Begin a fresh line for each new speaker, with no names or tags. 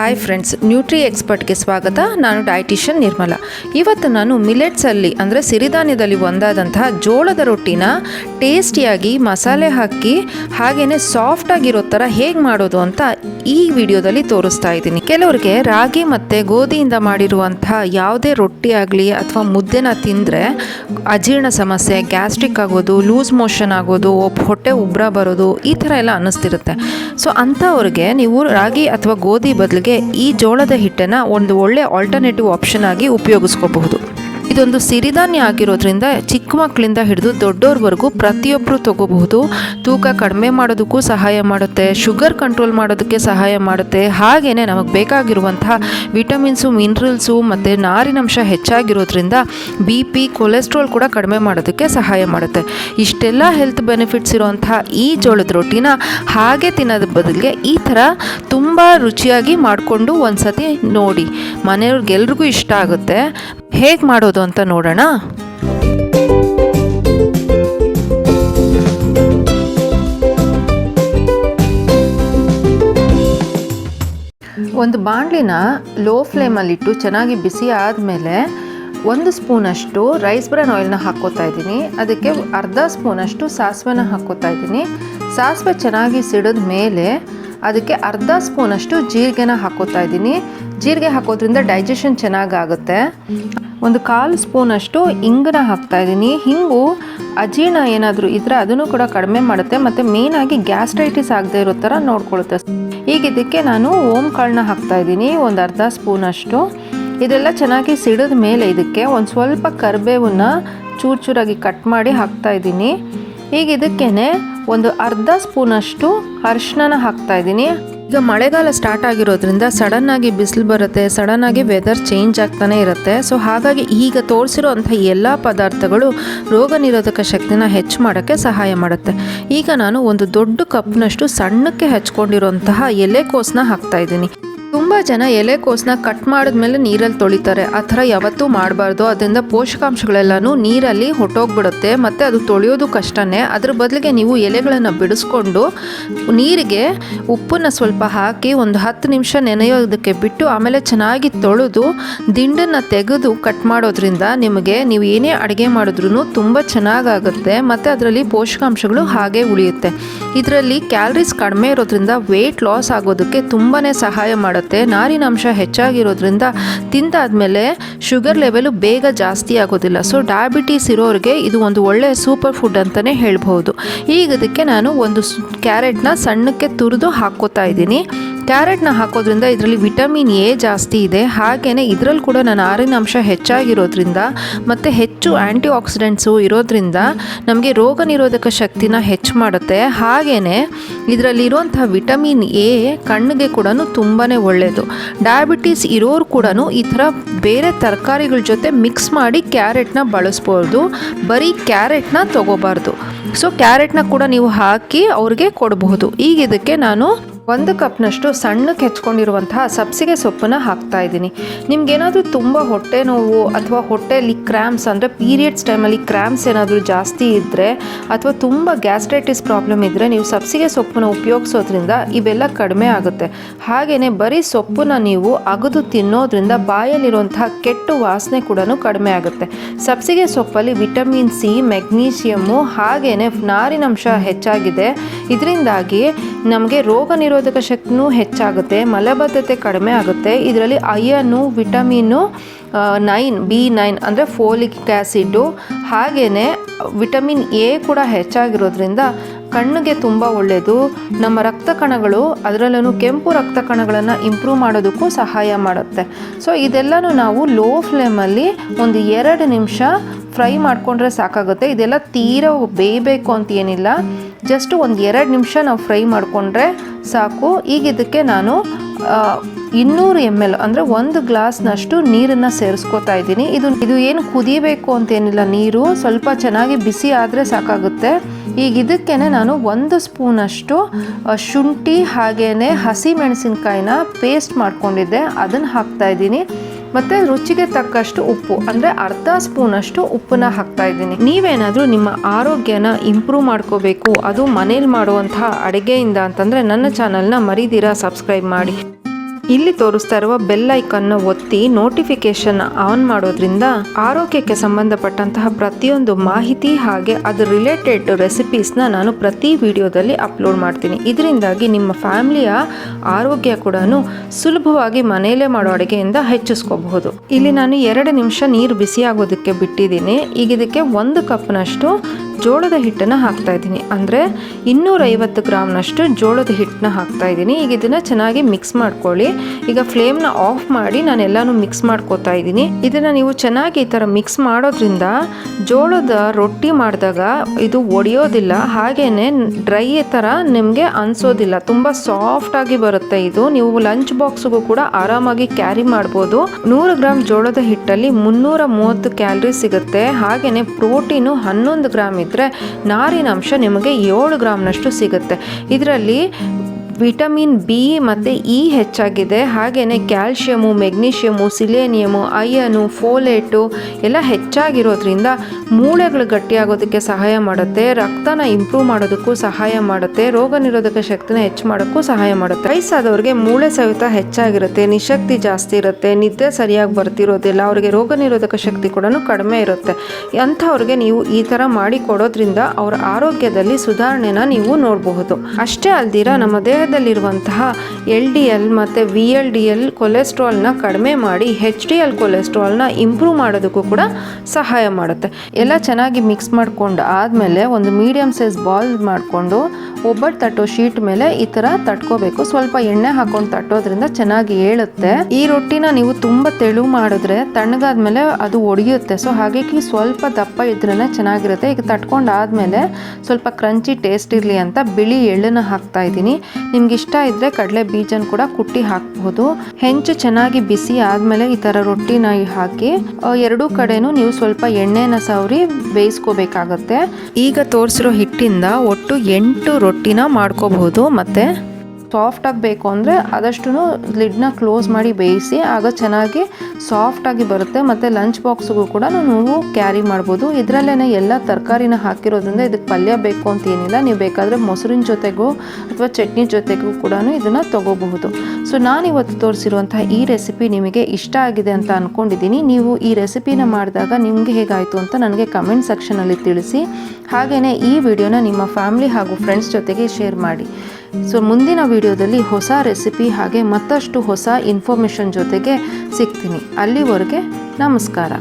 Hi friends nutri ಎಕ್ಸ್ಪರ್ಟ್ಗೆ ಸ್ವಾಗತ. ನಾನು dietitian ನಿರ್ಮಲ. ಇವತ್ತು ನಾನು ಮಿಲೆಟ್ಸಲ್ಲಿ ಅಂದರೆ ಸಿರಿಧಾನ್ಯದಲ್ಲಿ ಒಂದಾದಂತಹ ಜೋಳದ ರೊಟ್ಟಿನ ಟೇಸ್ಟಿಯಾಗಿ ಮಸಾಲೆ ಹಾಕಿ ಹಾಗೆಯೇ ಸಾಫ್ಟ್ ಆಗಿರೋ ಥರ ಹೇಗೆ ಮಾಡೋದು ಅಂತ ಈ ವಿಡಿಯೋದಲ್ಲಿ ತೋರಿಸ್ತಾ ಇದ್ದೀನಿ. ಕೆಲವರಿಗೆ ರಾಗಿ ಮತ್ತು ಗೋಧಿಯಿಂದ ಮಾಡಿರುವಂತಹ ಯಾವುದೇ ರೊಟ್ಟಿ ಆಗಲಿ ಅಥವಾ ಮುದ್ದೆನ ತಿಂದರೆ ಅಜೀರ್ಣ ಸಮಸ್ಯೆ ಗ್ಯಾಸ್ಟ್ರಿಕ್ ಆಗೋದು ಲೂಸ್ ಮೋಷನ್ ಆಗೋದು ಹೊಟ್ಟೆ ಉಬ್ರ ಬರೋದು, ಈ ಥರ ಎಲ್ಲ ಅನ್ನಿಸ್ತಿರುತ್ತೆ. ಸೊ ಅಂಥವ್ರಿಗೆ ನೀವು ರಾಗಿ ಅಥವಾ ಗೋಧಿ ಬದಲಿಗೆ ಈ ಜೋಳದ ಹಿಟ್ಟನ್ನು ಒಂದು ಒಳ್ಳೆ ಆಲ್ಟರ್ನೇಟಿವ್ ಆಪ್ಷನ್ ಆಗಿ ಉಪಯೋಗಿಸ್ಕೋಬಹುದು. ಇದೊಂದು ಸಿರಿಧಾನ್ಯ ಆಗಿರೋದ್ರಿಂದ ಚಿಕ್ಕ ಮಕ್ಕಳಿಂದ ಹಿಡಿದು ದೊಡ್ಡೋರ್ವರೆಗೂ ಪ್ರತಿಯೊಬ್ಬರು ತಗೋಬಹುದು. ತೂಕ ಕಡಿಮೆ ಮಾಡೋದಕ್ಕೂ ಸಹಾಯ ಮಾಡುತ್ತೆ, ಶುಗರ್ ಕಂಟ್ರೋಲ್ ಮಾಡೋದಕ್ಕೆ ಸಹಾಯ ಮಾಡುತ್ತೆ. ಹಾಗೆಯೇ ನಮಗೆ ಬೇಕಾಗಿರುವಂತಹ ವಿಟಮಿನ್ಸು, ಮಿನರಲ್ಸು ಮತ್ತು ನಾರಿನಂಶ ಹೆಚ್ಚಾಗಿರೋದ್ರಿಂದ ಬಿ ಪಿ, ಕೊಲೆಸ್ಟ್ರಾಲ್ ಕೂಡ ಕಡಿಮೆ ಮಾಡೋದಕ್ಕೆ ಸಹಾಯ ಮಾಡುತ್ತೆ. ಇಷ್ಟೆಲ್ಲ ಹೆಲ್ತ್ ಬೆನಿಫಿಟ್ಸ್ ಇರುವಂತಹ ಈ ಜೋಳದ ರೊಟ್ಟಿನ ಹಾಗೆ ತಿನ್ನೋದ್ರ ಬದಲಿಗೆ ಈ ಥರ ತುಂಬ ರುಚಿಯಾಗಿ ಮಾಡಿಕೊಂಡು ಒಂದ್ಸತಿ ನೋಡಿ. ಮನೆಯವ್ರಿಗೆಲ್ರಿಗೂ ಇಷ್ಟ ಆಗುತ್ತೆ. ಹೇಗೆ ಮಾಡೋದು ಅಂತ ನೋಡೋಣ. ಒಂದು ಬಾಣಲಿನ ಲೋ ಫ್ಲೇಮಲ್ಲಿಟ್ಟು ಚೆನ್ನಾಗಿ ಬಿಸಿ ಆದಮೇಲೆ ಒಂದು ಸ್ಪೂನಷ್ಟು ರೈಸ್ ಬ್ರಾನ್ ಆಯಿಲ್ನ ಹಾಕ್ಕೋತಾ ಇದ್ದೀನಿ. ಅದಕ್ಕೆ ಅರ್ಧ ಸ್ಪೂನಷ್ಟು ಸಾಸಿವೆನ ಹಾಕ್ಕೋತಾ ಇದ್ದೀನಿ. ಸಾಸಿವೆ ಚೆನ್ನಾಗಿ ಸಿಡಿದ ಮೇಲೆ ಅದಕ್ಕೆ ಅರ್ಧ ಸ್ಪೂನಷ್ಟು ಜೀರಿಗೆನ ಹಾಕೋತಾ ಇದ್ದೀನಿ. ಜೀರಿಗೆ ಹಾಕೋದ್ರಿಂದ ಡೈಜೆಷನ್ ಚೆನ್ನಾಗಾಗುತ್ತೆ. ಒಂದು ಕಾಲು ಸ್ಪೂನಷ್ಟು ಹಿಂಗನ ಹಾಕ್ತಾ ಇದ್ದೀನಿ. ಹಿಂಗು ಅಜೀರ್ಣ ಏನಾದರೂ ಇದ್ದರೆ ಅದನ್ನು ಕೂಡ ಕಡಿಮೆ ಮಾಡುತ್ತೆ. ಮತ್ತು ಮೇಯ್ನಾಗಿ ಗ್ಯಾಸ್ಟ್ರೈಟಿಸ್ ಆಗದೆ ಇರೋ ಥರ ನೋಡ್ಕೊಳುತ್ತೆ ಈಗ ಇದಕ್ಕೆ ನಾನು ಓಮ್ ಕಾಳನ್ನ ಹಾಕ್ತಾ ಇದ್ದೀನಿ. ಒಂದು ಅರ್ಧ ಸ್ಪೂನಷ್ಟು. ಇದೆಲ್ಲ ಚೆನ್ನಾಗಿ ಸಿಡಿದ ಮೇಲೆ ಇದಕ್ಕೆ ಒಂದು ಸ್ವಲ್ಪ ಕರಿಬೇವನ್ನ ಚೂರು ಚೂರಾಗಿ ಕಟ್ ಮಾಡಿ ಹಾಕ್ತಾ ಇದ್ದೀನಿ. ಈಗ ಇದಕ್ಕೇನೆ ಒಂದು ಅರ್ಧ ಸ್ಪೂನಷ್ಟು ಅರಿಶಿನ ಹಾಕ್ತಾ ಇದ್ದೀನಿ. ಈಗ ಮಳೆಗಾಲ ಸ್ಟಾರ್ಟ್ ಆಗಿರೋದ್ರಿಂದ ಸಡನ್ನಾಗಿ ಬಿಸಿಲು ಬರುತ್ತೆ ಸಡನ್ನಾಗಿ ವೆದರ್ ಚೇಂಜ್ ಆಗ್ತಾನೆ ಇರುತ್ತೆ. ಸೊ ಹಾಗಾಗಿ ಈಗ ತೋರಿಸಿರೋ ಅಂಥ ಎಲ್ಲ ಪದಾರ್ಥಗಳು ರೋಗ ನಿರೋಧಕ ಶಕ್ತಿನ ಹೆಚ್ಚು ಮಾಡೋಕ್ಕೆ ಸಹಾಯ ಮಾಡುತ್ತೆ. ಈಗ ನಾನು ಒಂದು ದೊಡ್ಡ ಕಪ್ನಷ್ಟು ಸಣ್ಣಕ್ಕೆ ಹಚ್ಕೊಂಡಿರೋಂತಹ ಎಲೆಕೋಸನ್ನ ಹಾಕ್ತಾ ಇದ್ದೀನಿ. ತುಂಬ ಜನ ಎಲೆಕೋಸನ್ನ ಕಟ್ ಮಾಡಿದ್ಮೇಲೆ ನೀರಲ್ಲಿ ತೊಳಿತಾರೆ. ಆ ಥರ ಯಾವತ್ತೂ ಮಾಡಬಾರ್ದು. ಅದರಿಂದ ಪೋಷಕಾಂಶಗಳೆಲ್ಲನೂ ನೀರಲ್ಲಿ ಹೊಟ್ಟೋಗ್ಬಿಡುತ್ತೆ. ಮತ್ತು ಅದು ತೊಳೆಯೋದು ಕಷ್ಟನೇ. ಅದ್ರ ಬದಲಿಗೆ ನೀವು ಎಲೆಗಳನ್ನು ಬಿಡಿಸ್ಕೊಂಡು ನೀರಿಗೆ ಉಪ್ಪನ್ನು ಸ್ವಲ್ಪ ಹಾಕಿ ಒಂದು ಹತ್ತು ನಿಮಿಷ ನೆನೆಯೋದಕ್ಕೆ ಬಿಟ್ಟು ಆಮೇಲೆ ಚೆನ್ನಾಗಿ ತೊಳೆದು ದಿಂಡನ್ನು ತೆಗೆದು ಕಟ್ ಮಾಡೋದ್ರಿಂದ ನಿಮಗೆ ನೀವು ಏನೇ ಅಡುಗೆ ಮಾಡಿದ್ರೂ ತುಂಬ ಚೆನ್ನಾಗಾಗುತ್ತೆ. ಮತ್ತು ಅದರಲ್ಲಿ ಪೋಷಕಾಂಶಗಳು ಹಾಗೆ ಉಳಿಯುತ್ತೆ. ಇದರಲ್ಲಿ ಕ್ಯಾಲರೀಸ್ ಕಡಿಮೆ ಇರೋದ್ರಿಂದ ವೆಯ್ಟ್ ಲಾಸ್ ಆಗೋದಕ್ಕೆ ತುಂಬಾ ಸಹಾಯ ಮಾಡುತ್ತೆ ನಾರಿನಂಶ ಹೆಚ್ಚಾಗಿರೋದ್ರಿಂದ ತಿಂದಾದ್ಮೇಲೆ ಶುಗರ್ ಲೆವೆಲು ಬೇಗ ಜಾಸ್ತಿ ಆಗೋದಿಲ್ಲ. ಸೊ ಡಯಾಬಿಟೀಸ್ ಇರೋರಿಗೆ ಇದು ಒಂದು ಒಳ್ಳೆಯ ಸೂಪರ್ ಫುಡ್ ಅಂತಲೇ ಹೇಳ್ಬೋದು ಈಗ ಇದಕ್ಕೆ ನಾನು ಒಂದು ಕ್ಯಾರೆಟ್ನ ಸಣ್ಣಕ್ಕೆ ತುರಿದು ಹಾಕ್ಕೋತಾ ಇದ್ದೀನಿ. ಕ್ಯಾರೆಟ್ನ ಹಾಕೋದ್ರಿಂದ ಇದರಲ್ಲಿ ವಿಟಮಿನ್ ಎ ಜಾಸ್ತಿ ಇದೆ. ಹಾಗೆಯೇ ಇದರಲ್ಲಿ ಕೂಡ ನನ್ನ ನಾರಿನಾಂಶ ಹೆಚ್ಚಾಗಿರೋದ್ರಿಂದ ಮತ್ತು ಹೆಚ್ಚು ಆ್ಯಂಟಿ ಆಕ್ಸಿಡೆಂಟ್ಸು ಇರೋದ್ರಿಂದ ನಮಗೆ ರೋಗ ನಿರೋಧಕ ಶಕ್ತಿನ ಹೆಚ್ಚು ಮಾಡುತ್ತೆ. ಹಾಗೆಯೇ ಇದರಲ್ಲಿರುವಂಥ ವಿಟಮಿನ್ ಎ ಕಣ್ಣಿಗೆ ಕೂಡ ತುಂಬಾ ಒಳ್ಳೆಯದು ಡಯಾಬಿಟೀಸ್ ಇರೋರು ಕೂಡ ಈ ಥರ ಬೇರೆ ತರಕಾರಿಗಳ ಜೊತೆ ಮಿಕ್ಸ್ ಮಾಡಿ ಕ್ಯಾರೆಟ್ನ ಬಳಸ್ಬೋದು. ಬರೀ ಕ್ಯಾರೆಟ್ನ ತಗೋಬಾರ್ದು. ಸೊ, ಕ್ಯಾರೆಟ್ನ ಕೂಡ ನೀವು ಹಾಕಿ ಅವ್ರಿಗೆ ಕೊಡಬಹುದು. ಈಗ ಇದಕ್ಕೆ ನಾನು ಒಂದು ಕಪ್ನಷ್ಟು ಸಣ್ಣಕ್ಕೆ ಹೆಚ್ಕೊಂಡಿರುವಂತಹ ಸಬ್ಸಿಗೆ ಸೊಪ್ಪನ್ನು ಹಾಕ್ತಾ ಇದ್ದೀನಿ. ನಿಮ್ಗೇನಾದರೂ ತುಂಬ ಹೊಟ್ಟೆ ನೋವು ಅಥವಾ ಹೊಟ್ಟೆಯಲ್ಲಿ ಕ್ರ್ಯಾಮ್ಸ್ ಅಂದರೆ ಪೀರಿಯಡ್ಸ್ ಟೈಮಲ್ಲಿ ಕ್ರ್ಯಾಮ್ಸ್ ಏನಾದರೂ ಜಾಸ್ತಿ ಇದ್ದರೆ ಅಥವಾ ತುಂಬ ಗ್ಯಾಸ್ಟ್ರೈಟಿಸ್ ಪ್ರಾಬ್ಲಮ್ ಇದ್ದರೆ ನೀವು ಸಬ್ಸಿಗೆ ಸೊಪ್ಪನ್ನು ಉಪಯೋಗಿಸೋದ್ರಿಂದ ಇವೆಲ್ಲ ಕಡಿಮೆ ಆಗುತ್ತೆ. ಹಾಗೆಯೇ ಬರೀ ಸೊಪ್ಪನ್ನು ನೀವು ಅಗದು ತಿನ್ನೋದ್ರಿಂದ ಬಾಯಲ್ಲಿರುವಂತಹ ಕೆಟ್ಟು ವಾಸನೆ ಕೂಡ ಕಡಿಮೆ ಆಗುತ್ತೆ. ಸಬ್ಸಿಗೆ ಸೊಪ್ಪಲ್ಲಿ ವಿಟಮಿನ್ ಸಿ, ಮೆಗ್ನೀಷಿಯಮ್ಮು ಹಾಗೆಯೇ ನಾರಿನಂಶ ಹೆಚ್ಚಾಗಿದೆ. ಇದರಿಂದಾಗಿ ನಮಗೆ ರೋಗ ನಿರೋಧಕ ಶಕ್ತಿನೂ ಹೆಚ್ಚಾಗುತ್ತೆ, ಮಲಬದ್ಧತೆ ಕಡಿಮೆ ಆಗುತ್ತೆ. ಇದರಲ್ಲಿ ಅಯ್ಯನು ವಿಟಮಿನ್ನು ನೈನ್, ಬಿ ನೈನ್ ಅಂದರೆ ಫೋಲಿಕ್ ಆ್ಯಸಿಡು ಹಾಗೆಯೇ ವಿಟಮಿನ್ ಎ ಕೂಡ ಹೆಚ್ಚಾಗಿರೋದ್ರಿಂದ ಕಣ್ಣಿಗೆ ತುಂಬ ಒಳ್ಳೆಯದು ನಮ್ಮ ರಕ್ತ ಕಣಗಳು ಅದರಲ್ಲೂ ಕೆಂಪು ರಕ್ತ ಕಣಗಳನ್ನು ಇಂಪ್ರೂವ್ ಮಾಡೋದಕ್ಕೂ ಸಹಾಯ ಮಾಡುತ್ತೆ. ಸೊ ಇದೆಲ್ಲನೂ ನಾವು ಲೋ ಫ್ಲೇಮಲ್ಲಿ ಒಂದು ಎರಡು ನಿಮಿಷ ಫ್ರೈ ಮಾಡಿಕೊಂಡ್ರೆ ಸಾಕಾಗುತ್ತೆ. ಇದೆಲ್ಲ ತೀರ ಬೇಯಬೇಕು ಅಂತ ಏನಿಲ್ಲ. ಜಸ್ಟ್ ಒಂದು ಎರಡು ನಿಮಿಷ ನಾವು ಫ್ರೈ ಮಾಡಿಕೊಂಡ್ರೆ ಸಾಕು. ಈಗ ಇದಕ್ಕೆ ನಾನು ಇನ್ನೂರು ಎಂ ಎಲ್ ಅಂದರೆ ಒಂದು ಗ್ಲಾಸ್ನಷ್ಟು ನೀರನ್ನು ಸೇರಿಸ್ಕೋತಾ ಇದ್ದೀನಿ. ಇದು ಇದು ಏನು ಕುದಿಬೇಕು ಅಂತೇನಿಲ್ಲ ನೀರು, ಸ್ವಲ್ಪ ಚೆನ್ನಾಗಿ ಬಿಸಿ ಆದರೆ ಸಾಕಾಗುತ್ತೆ. ಈಗ ಇದಕ್ಕೇನೆ ನಾನು ಒಂದು ಸ್ಪೂನಷ್ಟು ಶುಂಠಿ ಹಾಗೇ ಹಸಿ ಮೆಣಸಿನ್ಕಾಯಿನ ಪೇಸ್ಟ್ ಮಾಡ್ಕೊಂಡಿದ್ದೆ. ಅದನ್ನು ಹಾಕ್ತಾ ಇದ್ದೀನಿ. ಮತ್ತು ರುಚಿಗೆ ತಕ್ಕಷ್ಟು ಉಪ್ಪು, ಅಂದರೆ ಅರ್ಧ ಸ್ಪೂನಷ್ಟು ಉಪ್ಪನ್ನ ಹಾಕ್ತಾ ಇದ್ದೀನಿ. ನೀವೇನಾದರೂ ನಿಮ್ಮ ಆರೋಗ್ಯನ ಇಂಪ್ರೂವ್ ಮಾಡ್ಕೋಬೇಕು, ಅದು ಮನೇಲಿ ಮಾಡುವಂತಹ ಅಡುಗೆಯಿಂದ ಅಂತಂದರೆ ನನ್ನ ಚಾನಲ್ನ ಮರಿದಿರ ಸಬ್ಸ್ಕ್ರೈಬ್ ಮಾಡಿ. ಇಲ್ಲಿ ತೋರಿಸ್ತಾ ಇರುವ ಬೆಲ್ ಐಕನ್ನ ಒತ್ತಿ ನೋಟಿಫಿಕೇಶನ್ ಆನ್ ಮಾಡೋದ್ರಿಂದ ಆರೋಗ್ಯಕ್ಕೆ ಸಂಬಂಧಪಟ್ಟಂತಹ ಪ್ರತಿಯೊಂದು ಮಾಹಿತಿ ಹಾಗೆ ಅದ್ರ ರಿಲೇಟೆಡ್ ರೆಸಿಪೀಸ್ನ ನಾನು ಪ್ರತಿ ವಿಡಿಯೋದಲ್ಲಿ ಅಪ್ಲೋಡ್ ಮಾಡ್ತೀನಿ. ಇದರಿಂದಾಗಿ ನಿಮ್ಮ ಫ್ಯಾಮಿಲಿಯ ಆರೋಗ್ಯ ಕೂಡ ಸುಲಭವಾಗಿ ಮನೆಯಲ್ಲೇ ಮಾಡೋ ಅಡುಗೆಯಿಂದ ಹೆಚ್ಚಿಸ್ಕೋಬಹುದು. ಇಲ್ಲಿ ನಾನು ಎರಡು ನಿಮಿಷ ನೀರು ಬಿಸಿ ಆಗೋದಕ್ಕೆ ಬಿಟ್ಟಿದ್ದೀನಿ. ಈಗ ಇದಕ್ಕೆ ಒಂದು ಕಪ್ನಷ್ಟು ಜೋಳದ ಹಿಟ್ಟನ್ನು ಹಾಕ್ತಾ ಇದ್ದೀನಿ. ಅಂದರೆ ಇನ್ನೂರೈವತ್ತು ಗ್ರಾಮ್ನಷ್ಟು ಜೋಳದ ಹಿಟ್ಟನ್ನ ಹಾಕ್ತಾ ಇದ್ದೀನಿ. ಈಗ ಇದನ್ನು ಚೆನ್ನಾಗಿ ಮಿಕ್ಸ್ ಮಾಡ್ಕೊಳ್ಳಿ. ಈಗ ಫ್ಲೇಮ್ನ ಆಫ್ ಮಾಡಿ ನಾನು ಎಲ್ಲಾನು ಮಿಕ್ಸ್ ಮಾಡ್ಕೋತಾ ಇದ್ದೀನಿ. ಇದನ್ನು ನೀವು ಚೆನ್ನಾಗಿ ಈ ಥರ ಮಿಕ್ಸ್ ಮಾಡೋದ್ರಿಂದ ಜೋಳದ ರೊಟ್ಟಿ ಮಾಡಿದಾಗ ಇದು ಒಡೆಯೋದಿಲ್ಲ. ಹಾಗೇ ಡ್ರೈ ಥರ ನಿಮಗೆ ಅನಿಸೋದಿಲ್ಲ. ತುಂಬ ಸಾಫ್ಟಾಗಿ ಬರುತ್ತೆ ಇದು. ನೀವು ಲಂಚ್ ಬಾಕ್ಸ್ಗೂ ಕೂಡ ಆರಾಮಾಗಿ ಕ್ಯಾರಿ ಮಾಡ್ಬೋದು. ನೂರು ಗ್ರಾಮ್ ಜೋಳದ ಹಿಟ್ಟಲ್ಲಿ ಮುನ್ನೂರ ಮೂವತ್ತು ಕ್ಯಾಲ್ರಿ ಸಿಗುತ್ತೆ. ಹಾಗೆಯೇ ಪ್ರೋಟೀನು ಹನ್ನೊಂದು ಗ್ರಾಮ್ ಇದ್ದರೆ ನಾರಿನಾಂಶ ನಿಮಗೆ ಏಳು ಗ್ರಾಮ್ನಷ್ಟು ಸಿಗುತ್ತೆ. ಇದರಲ್ಲಿ ವಿಟಮಿನ್ ಬಿ ಮತ್ತು ಇ ಹೆಚ್ಚಾಗಿದೆ. ಹಾಗೆಯೇ ಕ್ಯಾಲ್ಶಿಯಮು ಮೆಗ್ನೀಷಿಯಮು ಸಿಲೇನಿಯಮು, ಅಯನು, ಫೋಲೇಟು ಎಲ್ಲ ಹೆಚ್ಚಾಗಿರೋದ್ರಿಂದ ಮೂಳೆಗಳು ಗಟ್ಟಿಯಾಗೋದಕ್ಕೆ ಸಹಾಯ ಮಾಡುತ್ತೆ. ರಕ್ತನ ಇಂಪ್ರೂವ್ ಮಾಡೋದಕ್ಕೂ ಸಹಾಯ ಮಾಡುತ್ತೆ. ರೋಗ ನಿರೋಧಕ ಶಕ್ತಿನ ಹೆಚ್ಚು ಮಾಡೋಕ್ಕೂ ಸಹಾಯ ಮಾಡುತ್ತೆ. ವಯಸ್ಸಾದವ್ರಿಗೆ ಮೂಳೆ ಸಹಿತ ಹೆಚ್ಚಾಗಿರುತ್ತೆ. ನಿಶಕ್ತಿ ಜಾಸ್ತಿ ಇರುತ್ತೆ. ನಿದ್ದೆ ಸರಿಯಾಗಿ ಬರ್ತಿರೋದಿಲ್ಲ. ಅವರಿಗೆ ರೋಗ ನಿರೋಧಕ ಶಕ್ತಿ ಕೂಡ ಕಡಿಮೆ ಇರುತ್ತೆ. ಅಂಥವ್ರಿಗೆ ನೀವು ಈ ಥರ ಮಾಡಿ ಕೊಡೋದ್ರಿಂದ ಅವರ ಆರೋಗ್ಯದಲ್ಲಿ ಸುಧಾರಣೆನ ನೀವು ನೋಡಬಹುದು. ಅಷ್ಟೇ ಅಲ್ದಿರ ನಮ್ಮ ದೇಹದಲ್ಲಿರುವಂತಹ ಎಲ್ ಡಿ ಎಲ್ ಮತ್ತು ವಿ ಎಲ್ ಡಿ ಎಲ್ ಕೊಲೆಸ್ಟ್ರಾಲ್ನ ಕಡಿಮೆ ಮಾಡಿ ಹೆಚ್ ಡಿ ಎಲ್ ಕೊಲೆಸ್ಟ್ರಾಲ್ನ ಇಂಪ್ರೂವ್ ಮಾಡೋದಕ್ಕೂ ಕೂಡ ಸಹಾಯ ಮಾಡುತ್ತೆ. ಎಲ್ಲ ಚೆನ್ನಾಗಿ ಮಿಕ್ಸ್ ಮಾಡ್ಕೊಂಡು ಆದಮೇಲೆ ಒಂದು ಮೀಡಿಯಮ್ ಸೈಜ್ ಬಾಲ್ ಮಾಡಿಕೊಂಡು ಒಬ್ಬಟ್ಟು ತಟ್ಟೋ ಶೀಟ್ ಮೇಲೆ ಈ ಥರ ತಟ್ಕೋಬೇಕು. ಸ್ವಲ್ಪ ಎಣ್ಣೆ ಹಾಕೊಂಡು ತಟ್ಟೋದ್ರಿಂದ ಚೆನ್ನಾಗಿ ಏಳುತ್ತೆ. ಈ ರೊಟ್ಟಿನ ನೀವು ತುಂಬ ತೆಳು ಮಾಡಿದ್ರೆ ತಣ್ಣಗಾದ್ಮೇಲೆ ಅದು ಒಡೆಯುತ್ತೆ. ಸೊ ಹಾಗಾಗಿ ಸ್ವಲ್ಪ ದಪ್ಪ ಇದ್ರೇ ಚೆನ್ನಾಗಿರುತ್ತೆ. ಈಗ ತಟ್ಕೊಂಡಾದ್ಮೇಲೆ ಸ್ವಲ್ಪ ಕ್ರಂಚಿ ಟೇಸ್ಟ್ ಇರಲಿ ಅಂತ ಬಿಳಿ ಎಳ್ಳನ್ನು ಹಾಕ್ತಾ ಇದ್ದೀನಿ. ನಿಮ್ಗೆ ಇಷ್ಟ ಇದ್ದರೆ ಕಡಲೆ ಬೀಜನ ಕೂಡ ಕುಟ್ಟಿ ಹಾಕಬಹುದು ಹೆಂಚು ಚೆನ್ನಾಗಿ ಬಿಸಿ ಆದಮೇಲೆ ಈ ಥರ ರೊಟ್ಟಿನ ಹಾಕಿ ಎರಡು ಎರಡೂ ಕಡೆನೂ ನೀವು ಸ್ವಲ್ಪ ಎಣ್ಣೆನ ಸವರಿ ಬೇಯಿಸ್ಕೋಬೇಕಾಗತ್ತೆ. ಈಗ ತೋರಿಸಿರೋ ಹಿಟ್ಟಿಂದ ಒಟ್ಟು ಎಂಟು ರೊಟ್ಟಿನ ಮಾಡ್ಕೋಬಹುದು ಮತ್ತು ಸಾಫ್ಟ್ ಆಗಬೇಕು ಅಂದರೆ ಆದಷ್ಟು ಲಿಡ್ನ ಕ್ಲೋಸ್ ಮಾಡಿ ಬೇಯಿಸಿ, ಆಗ ಚೆನ್ನಾಗಿ ಸಾಫ್ಟಾಗಿ ಬರುತ್ತೆ. ಮತ್ತು ಲಂಚ್ ಬಾಕ್ಸ್ಗೂ ಕೂಡ ನೀವು ಕ್ಯಾರಿ ಮಾಡ್ಬೋದು. ಇದರಲ್ಲೇ ಎಲ್ಲ ತರಕಾರಿನ ಹಾಕಿರೋದ್ರಿಂದ ಇದಕ್ಕೆ ಪಲ್ಯ ಬೇಕು ಅಂತ ಏನಿಲ್ಲ. ನೀವು ಬೇಕಾದರೆ ಮೊಸರಿನ ಜೊತೆಗೂ ಅಥವಾ ಚಟ್ನಿ ಜೊತೆಗೂ ಕೂಡ ಇದನ್ನು ತಗೋಬಹುದು. ಸೊ ನಾನಿವತ್ತು ತೋರಿಸಿರುವಂತಹ ಈ ರೆಸಿಪಿ ನಿಮಗೆ ಇಷ್ಟ ಆಗಿದೆ ಅಂತ ಅಂದ್ಕೊಂಡಿದ್ದೀನಿ ನೀವು ಈ ರೆಸಿಪಿನ ಮಾಡಿದಾಗ ನಿಮಗೆ ಹೇಗಾಯಿತು ಅಂತ ನನಗೆ ಕಮೆಂಟ್ ಸೆಕ್ಷನಲ್ಲಿ ತಿಳಿಸಿ. ಹಾಗೆಯೇ ಈ ವಿಡಿಯೋನ ನಿಮ್ಮ ಫ್ಯಾಮಿಲಿ ಹಾಗೂ ಫ್ರೆಂಡ್ಸ್ ಜೊತೆಗೆ ಶೇರ್ ಮಾಡಿ. ಸೊ ಮುಂದಿನ ವಿಡಿಯೋದಲ್ಲಿ ಹೊಸ ರೆಸಿಪಿ ಹಾಗೆ ಮತ್ತಷ್ಟು ಹೊಸ ಇನ್ಫಾರ್ಮೇಷನ್ ಜೊತೆಗೆ ಸಿಗ್ತೀನಿ. ಅಲ್ಲಿವರೆಗೆ ನಮಸ್ಕಾರ.